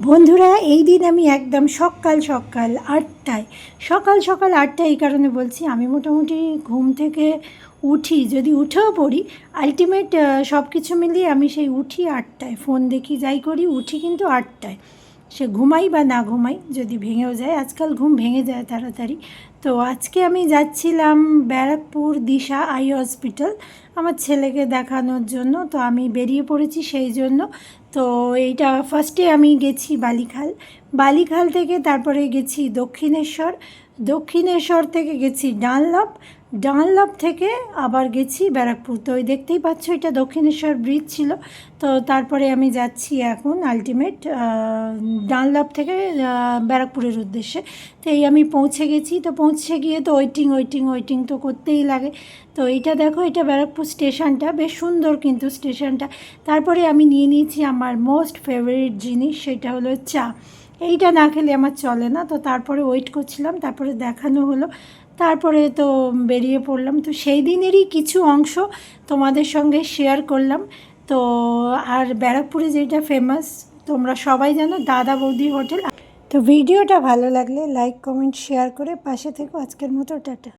বন্ধুরা, এই দিন আমি একদম সকাল সকাল আটটায়, সকাল সকাল আটটায় এই কারণে বলছি আমি মোটামুটি ঘুম থেকে উঠি, যদি উঠেও পড়ি আলটিমেট সব কিছু মিলিয়ে আমি সেই উঠি আটটায় ফোন দেখি, যাই করি, উঠি কিন্তু আটটায়। সে ঘুমাই বা না ঘুমাই, যদি ভেঙেও যায়, আজকাল ঘুম ভেঙে যায় তাড়াতাড়ি। তো আজকে আমি যাচ্ছিলাম ব্যারাকপুর দিশা আই হসপিটাল, আমার ছেলেকে দেখানোর জন্য। তো আমি বেরিয়ে পড়েছি সেই জন্য। তো এইটা ফার্স্টে আমি গেছি বালিখাল। বালিখাল থেকে তারপরে গেছি দক্ষিণেশ্বর। দক্ষিণেশ্বর থেকে গেছি ডানলপ। ডানলপ থেকে আবার গেছি ব্যারাকপুর। তো ওই দেখতেই পাচ্ছ, এটা দক্ষিণেশ্বর ব্রিজ ছিল। তো তারপরে আমি যাচ্ছি এখন আলটিমেট ডানলপ থেকে ব্যারাকপুরের উদ্দেশ্যে। তো এই আমি পৌঁছে গেছি। তো পৌঁছে গিয়ে তো ওয়েটিং ওয়েটিং ওয়েটিং তো করতেই লাগে। তো এটা দেখো, এটা ব্যারাকপুর স্টেশনটা, বেশ সুন্দর কিন্তু স্টেশনটা। তারপরে আমি নিয়ে নিয়েছি আমার মোস্ট ফেভারিট জিনিস, সেটা হলো চা। এইটা না খেলে আমার চলে না। তো তারপরে ওয়েট করছিলাম, তারপরে দেখানো হলো। তারপরে তো বেরিয়ে পড়লাম। তো সেই দিনেরই কিছু অংশ তোমাদের সঙ্গে শেয়ার করলাম। তো আর ব্যারাকপুরে যেটা ফেমাস তোমরা সবাই জানো, দাদা বৌদি হোটেল। তো ভিডিওটা ভালো লাগলে লাইক কমেন্ট শেয়ার করে পাশে থেকো। আজকের মতো টাটা।